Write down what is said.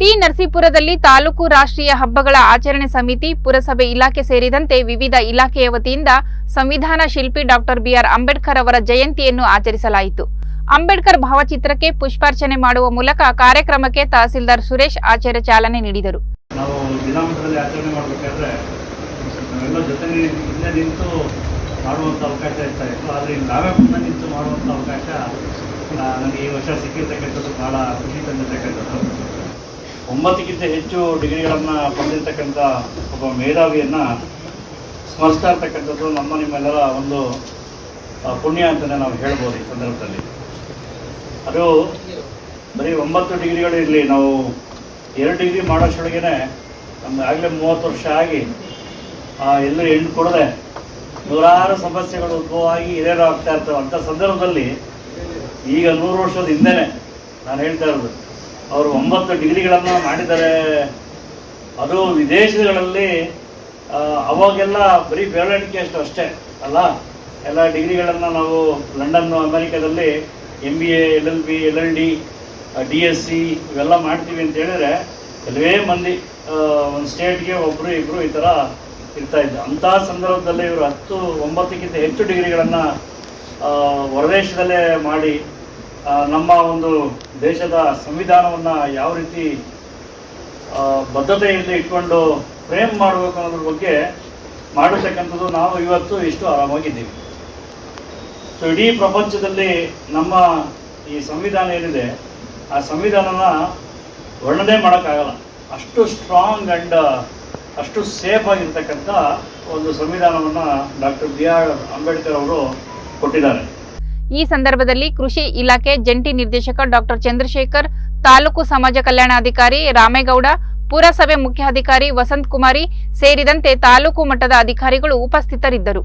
T ನರಸೀಪುರದಲ್ಲಿ taluk ರಾಷ್ಟ್ರೀಯ ಹಬ್ಬಗಳ ಆಚರಣೆ ಸಮಿತಿ, ಪುರಸಭೆ ಇಲಾಖೆ ಸೇರಿದಂತೆ ವಿವಿಧ ಇಲಾಖೆಯ ವತಿಯಿಂದ ಸಂವಿಧಾನ ಶಿಲ್ಪಿ ಡಾಕ್ಟರ್ ಬಿಆರ್ ಅಂಬೇಡ್ಕರ್ ಅವರ ಜಯಂತಿಯನ್ನು ಆಚರಿಸಲಾಯಿತು. ಅಂಬೇಡ್ಕರ್ ಭಾವಚಿತ್ರಕ್ಕೆ ಪುಷ್ಪಾರ್ಚನೆ ಮಾಡುವ ಮೂಲಕ ಕಾರ್ಯಕ್ರಮಕ್ಕೆ ತಹಸೀಲ್ದಾರ್ ಸುರೇಶ್ ಆಚಾರ್ಯ ಚಾಲನೆ ನೀಡಿದರು. ನಾವು ನನಗೆ ಈ ವರ್ಷ ಸಿಕ್ಕಿರ್ತಕ್ಕಂಥದ್ದು ಭಾಳ ಖುಷಿ ತಂದಿರ್ತಕ್ಕಂಥದ್ದು. ಒಂಬತ್ತಕ್ಕಿಂತ ಹೆಚ್ಚು ಡಿಗ್ರಿಗಳನ್ನು ಪಡೆದಿರ್ತಕ್ಕಂಥ ಒಬ್ಬ ಮೇಧಾವಿಯನ್ನು ಸ್ಮರಿಸ್ತಾ ಇರ್ತಕ್ಕಂಥದ್ದು ನಮ್ಮ ನಿಮ್ಮೆಲ್ಲರ ಒಂದು ಪುಣ್ಯ ಅಂತಲೇ ನಾವು ಹೇಳ್ಬೋದು ಈ ಸಂದರ್ಭದಲ್ಲಿ. ಅದು ಬರೀ ಒಂಬತ್ತು ಡಿಗ್ರಿಗಳು ಇರಲಿ ನಾವು ಎರಡು ಡಿಗ್ರಿ ಮಾಡೋಷ್ಟೊಳಗೇನೆ ನಮ್ಗೆ ಆಗಲೇ ಮೂವತ್ತು ವರ್ಷ ಆಗಿ ಆ, ಎಲ್ಲೂ ಹೆಣ್ಣು ಕೊಡದೆ ನೂರಾರು ಸಮಸ್ಯೆಗಳು ಉದ್ಭವ ಆಗಿ ಹಿರಿಯರು ಆಗ್ತಾ ಇರ್ತವೆ. ಅಂಥ ಸಂದರ್ಭದಲ್ಲಿ ಈಗ ನೂರು ವರ್ಷದ ಹಿಂದೆನೇ ನಾನು ಹೇಳ್ತಾ ಇರೋದು. ಅವರು ಒಂಬತ್ತು ಡಿಗ್ರಿಗಳನ್ನು ಮಾಡಿದ್ದಾರೆ. ಅದು ವಿದೇಶಗಳಲ್ಲಿ ಅವಾಗೆಲ್ಲ ಬರೀ ಬೆರಳಿಕೆ ಅಷ್ಟು ಅಷ್ಟೇ ಅಲ್ಲ. ಎಲ್ಲ ಡಿಗ್ರಿಗಳನ್ನು ನಾವು ಲಂಡನ್ನು, ಅಮೆರಿಕದಲ್ಲಿ M B A L L B L L D D S C ಇವೆಲ್ಲ ಮಾಡ್ತೀವಿ ಅಂತ ಹೇಳಿದ್ರೆ ಕೆಲವೇ ಮಂದಿ ಒಂದು ಸ್ಟೇಟ್ಗೆ ಒಬ್ಬರು ಇಬ್ಬರು ಈ ಥರ ಇರ್ತಾ ಇದ್ದ. ಅಂಥ ಸಂದರ್ಭದಲ್ಲಿ ಇವರು ಹತ್ತು ಒಂಬತ್ತಕ್ಕಿಂತ ಹೆಚ್ಚು ಡಿಗ್ರಿಗಳನ್ನು ಹೊರದೇಶದಲ್ಲೇ ಮಾಡಿ ನಮ್ಮ ಒಂದು ದೇಶದ ಸಂವಿಧಾನವನ್ನು ಯಾವ ರೀತಿ ಬದ್ಧತೆಯಿಂದ ಇಟ್ಕೊಂಡು ಫ್ರೇಮ್ ಮಾಡಬೇಕು ಅನ್ನೋದ್ರ ಬಗ್ಗೆ ಮಾಡತಕ್ಕಂಥದ್ದು ನಾವು ಇವತ್ತು ಇಷ್ಟು ಆರಾಮಾಗಿದ್ದೀವಿ. ಸೊ ಇಡೀ ಪ್ರಪಂಚದಲ್ಲಿ ನಮ್ಮ ಈ ಸಂವಿಧಾನ ಏನಿದೆ, ಆ ಸಂವಿಧಾನನ ವರ್ಣನೆ ಮಾಡೋಕ್ಕಾಗಲ್ಲ. ಅಷ್ಟು ಸ್ಟ್ರಾಂಗ್ ಆ್ಯಂಡ್ ಅಷ್ಟು ಸೇಫ್ ಆಗಿರ್ತಕ್ಕಂಥ ಒಂದು ಸಂವಿಧಾನವನ್ನು ಡಾಕ್ಟರ್ ಬಿ ಆರ್ ಅಂಬೇಡ್ಕರ್ ಅವರು ಕೊಟ್ಟಿದ್ದಾರೆ. ಈ ಸಂದರ್ಭದಲ್ಲಿ ಕೃಷಿ ಇಲಾಖೆ ಜಂಟಿ ನಿರ್ದೇಶಕ ಡಾಕ್ಟರ್ ಚಂದ್ರಶೇಖರ್, ತಾಲೂಕು ಸಮಾಜ ಕಲ್ಯಾಣಾಧಿಕಾರಿ ರಾಮೇಗೌಡ, ಪುರಸಭೆ ಮುಖ್ಯಾಧಿಕಾರಿ ವಸಂತ್ ಕುಮಾರಿ ಸೇರಿದಂತೆ ತಾಲೂಕು ಮಟ್ಟದ ಅಧಿಕಾರಿಗಳು ಉಪಸ್ಥಿತರಿದ್ದರು.